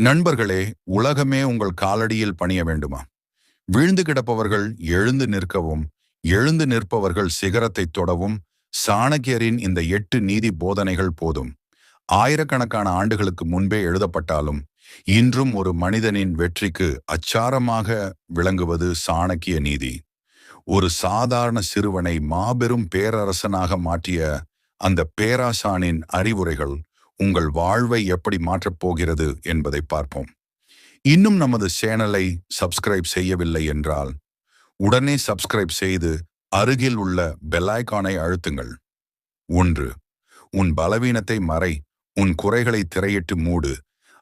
நண்பர்களே உலகமே உங்கள் காலடியில் பணிய வேண்டுமா? வீழ்ந்து கிடப்பவர்கள் எழுந்து நிற்கவும் எழுந்து நிற்பவர்கள் சிகரத்தை தொடவும் சாணக்கியரின் இந்த எட்டு நீதி போதனைகள் போதும். ஆயிரக்கணக்கான ஆண்டுகளுக்கு முன்பே எழுதப்பட்டாலும் இன்றும் ஒரு மனிதனின் வெற்றிக்கு அச்சாரமாக விளங்குவது சாணக்கிய நீதி. ஒரு சாதாரண சிறுவனை மாபெரும் பேரரசனாக மாற்றிய அந்த பேராசானின் அறிவுரைகள் உங்கள் வாழ்வை எப்படி மாற்றப் போகிறது என்பதை பார்ப்போம். இன்னும் நமது சேனலை சப்ஸ்கிரைப் செய்யவில்லை என்றால் உடனே சப்ஸ்கிரைப் செய்து அருகில் உள்ள பெல்லைக்கானை அழுத்துங்கள். ஒன்று உன் பலவீனத்தை மறை உன் குறைகளை திரையிட்டு மூடு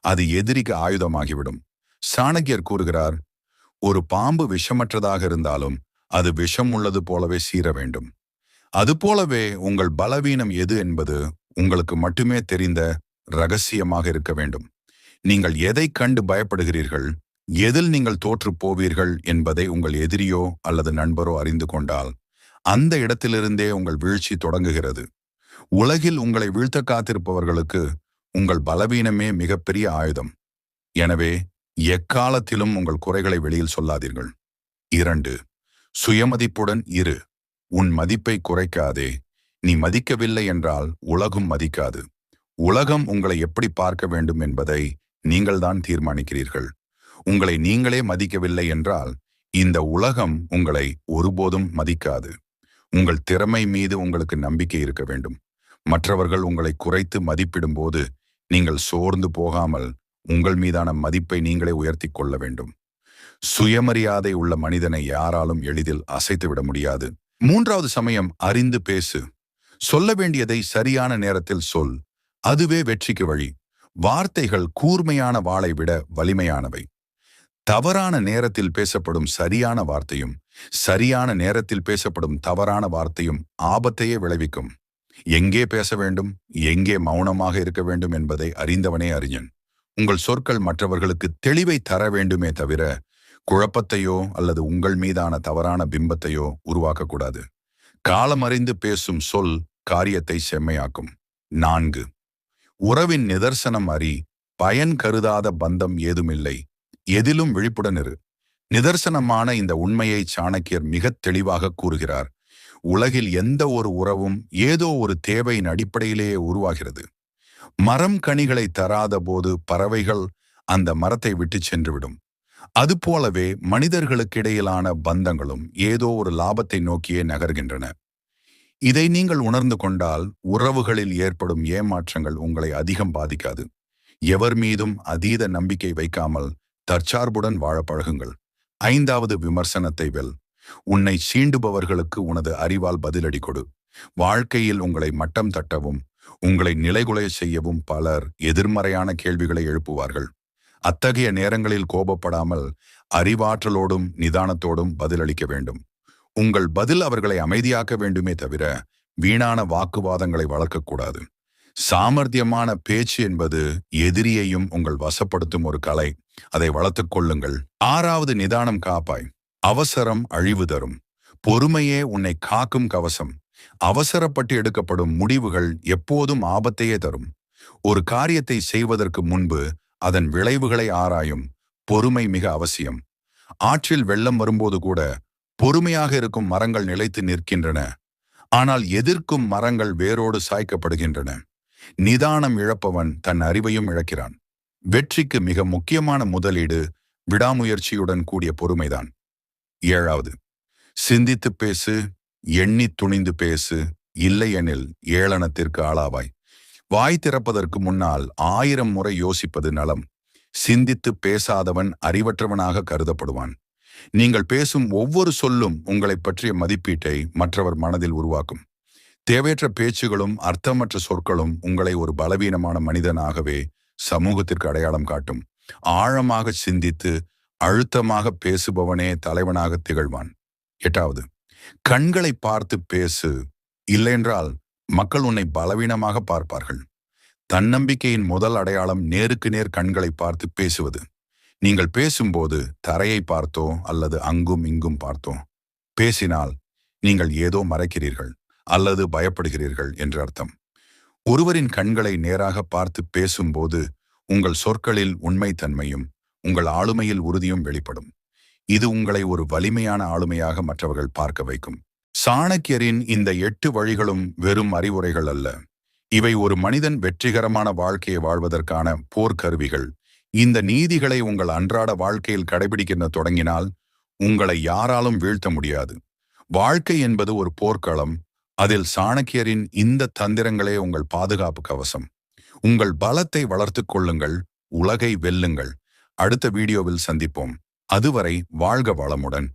அது எதிரிக்கு ஆயுதமாகிவிடும். சாணக்கியர் கூறுகிறார் ஒரு பாம்பு விஷமற்றதாக இருந்தாலும் அது விஷம் உள்ளது போலவே சீர வேண்டும். அதுபோலவே உங்கள் பலவீனம் எது என்பது உங்களுக்கு மட்டுமே தெரிந்த ரகசியமாக இருக்க வேண்டும். நீங்கள் எதை கண்டு பயப்படுகிறீர்கள்? எதில் நீங்கள் தோற்று போவீர்கள் என்பதை உங்கள் எதிரியோ அல்லது நண்பரோ அறிந்து கொண்டால் அந்த இடத்திலிருந்தே உங்கள் வீழ்ச்சி தொடங்குகிறது. உலகில் உங்களை வீழ்த்த காத்திருப்பவர்களுக்கு உங்கள் பலவீனமே மிகப்பெரிய ஆயுதம். எனவே எக்காலத்திலும் உங்கள் குறைகளை வெளியில் சொல்லாதீர்கள். இரண்டு சுயமதிப்புடன் இரு. உன் மதிப்பை குறைக்காதே. நீ மதிக்கவில்லை என்றால் உலகம் மதிக்காது. உலகம் உங்களை எப்படி பார்க்க வேண்டும் என்பதை நீங்கள்தான் தீர்மானிக்கிறீர்கள். உங்களை நீங்களே மதிக்கவில்லை என்றால் இந்த உலகம் உங்களை ஒருபோதும் மதிக்காது. உங்கள் திறமை மீது உங்களுக்கு நம்பிக்கை இருக்க வேண்டும். மற்றவர்கள் உங்களை குறைத்து மதிப்பிடும்போது நீங்கள் சோர்ந்து போகாமல் உங்கள் மீதான மதிப்பை நீங்களே உயர்த்தி கொள்ள வேண்டும். சுயமரியாதை உள்ள மனிதனை யாராலும் எளிதில் அசைத்துவிட முடியாது. மூன்றாவது சமயம் அறிந்து பேசு. சொல்ல வேண்டியதை சரியான நேரத்தில் சொல். அதுவே வெற்றிக்கு வழி. வார்த்தைகள் கூர்மையான வாளை விட வலிமையானவை. தவறான நேரத்தில் பேசப்படும் சரியான வார்த்தையும் சரியான நேரத்தில் பேசப்படும் தவறான வார்த்தையும் ஆபத்தையே விளைவிக்கும். எங்கே பேச வேண்டும் எங்கே மௌனமாக இருக்க வேண்டும் என்பதை அறிந்தவனே அறிஞன். உங்கள் சொற்கள் மற்றவர்களுக்கு தெளிவை தர வேண்டுமே தவிர குழப்பத்தையோ அல்லது உங்கள் மீதான தவறான பிம்பத்தையோ உருவாக்கக்கூடாது. காலமறிந்து பேசும் சொல் காரியத்தை செம்மையாக்கும். நான்கு. உறவின் நிதர்சனம் அறி பயன் கருதாத பந்தம் ஏதுமில்லை. எதிலும் விழிப்புடன் இரு. நிதர்சனமான இந்த உண்மையை சாணக்கியர் மிகத் தெளிவாக கூறுகிறார். உலகில் எந்த ஒரு உறவும் ஏதோ ஒரு தேவையின் அடிப்படையிலேயே உருவாகிறது. மரம் கனிகளை தராத போது பறவைகள் அந்த மரத்தை விட்டு சென்றுவிடும். அதுபோலவே மனிதர்களுக்கிடையிலான பந்தங்களும் ஏதோ ஒரு லாபத்தை நோக்கியே நகர்கின்றன. இதை நீங்கள் உணர்ந்து கொண்டால் உறவுகளில் ஏற்படும் ஏமாற்றங்கள் உங்களை அதிகம் பாதிக்காது. எவர் மீதும் அதீத நம்பிக்கை வைக்காமல் தற்சார்புடன் வாழ பழகுங்கள். ஐந்தாவது விமர்சனத்தை வெல். உன்னை சீண்டுபவர்களுக்கு உனது அறிவால் பதிலடி கொடு. வாழ்க்கையில் உங்களை மட்டம் தட்டவும் உங்களை நிலைகுலைய செய்யவும் பலர் எதிர்மறையான கேள்விகளை எழுப்புவார்கள். அத்தகைய நேரங்களில் கோபப்படாமல் அறிவாற்றலோடும் நிதானத்தோடும் பதிலளிக்க வேண்டும். உங்கள் பதில் அவர்களை அமைதியாக்க வேண்டுமே தவிர வீணான வாக்குவாதங்களை வளர்க்கக்கூடாது. சாமர்த்தியமான பேச்சு என்பது எதிரியையும் உங்கள் வசப்படுத்தும் ஒரு கலை. அதை வளர்த்துக் கொள்ளுங்கள். ஆறாவது நிதானம் காப்பாய். அவசரம் அழிவு தரும். பொறுமையே உன்னை காக்கும் கவசம். அவசரப்பட்டு எடுக்கப்படும் முடிவுகள் எப்போதும் ஆபத்தையே தரும். ஒரு காரியத்தை செய்வதற்கு முன்பு அதன் விளைவுகளை ஆராயும். பொறுமை மிக அவசியம். ஆற்றில் வெள்ளம் வரும்போது கூட பொறுமையாக இருக்கும் மரங்கள் நிலைத்து நிற்கின்றன. ஆனால் எதிர்க்கும் மரங்கள் வேரோடு சாய்க்கப்படுகின்றன. நிதானம் இழப்பவன் தன் அறிவையும் இழக்கிறான். வெற்றிக்கு மிக முக்கியமான முதலீடு விடாமுயற்சியுடன் கூடிய பொறுமைதான். ஏழாவது சிந்தித்து பேசு எண்ணி துணிந்து பேசு இல்லையெனில் ஏளனத்திற்கு ஆளாவாய். வாய் திறப்பதற்கு முன்னால் ஆயிரம் முறை யோசிப்பது நலம். சிந்தித்து பேசாதவன் அறிவற்றவனாக கருதப்படுவான். நீங்கள் பேசும் ஒவ்வொரு சொல்லும் உங்களை பற்றிய மதிப்பீட்டை மற்றவர் மனதில் உருவாக்கும். தேவையற்ற பேச்சுகளும் அர்த்தமற்ற சொற்களும் உங்களை ஒரு பலவீனமான மனிதனாகவே சமூகத்திற்கு அடையாளம் காட்டும். ஆழமாக சிந்தித்து அழுத்தமாக பேசுபவனே தலைவனாக திகழ்வான். எட்டாவது கண்களை பார்த்து பேசு. இல்லையென்றால் மக்கள் உன்னை பலவீனமாக பார்ப்பார்கள். தன்னம்பிக்கையின் முதல் அடையாளம் நேருக்கு நேர் கண்களை பார்த்து பேசுவது. நீங்கள் பேசும்போது தரையை பார்த்தோ அல்லது அங்கும் இங்கும் பார்த்தோ பேசினால் நீங்கள் ஏதோ மறைக்கிறீர்கள் அல்லது பயப்படுகிறீர்கள் என்று அர்த்தம். ஒருவரின் கண்களை நேராக பார்த்து பேசும்போது உங்கள் சொற்களில் உண்மைத்தன்மையும் உங்கள் ஆளுமையில் உறுதியும் வெளிப்படும். இது உங்களை ஒரு வலிமையான ஆளுமையாக மற்றவர்கள் பார்க்க வைக்கும். சாணக்கியரின் இந்த எட்டு வழிகளும் வெறும் அறிவுரைகள் அல்ல. இவை ஒரு மனிதன் வெற்றிகரமான வாழ்க்கையை வாழ்வதற்கான போர்க்கருவிகள். இந்த நீதிகளை உங்கள் அன்றாட வாழ்க்கையில் கடைபிடிக்கிற தொடங்கினால் உங்களை யாராலும் வீழ்த்த முடியாது. வாழ்க்கை என்பது ஒரு போர்க்களம். அதில் சாணக்கியரின் இந்த தந்திரங்களே உங்கள் பாதுகாப்பு கவசம். உங்கள் பலத்தை வளர்த்துக் கொள்ளுங்கள் உலகை வெல்லுங்கள். அடுத்த வீடியோவில் சந்திப்போம். அதுவரை வாழ்க வளமுடன்.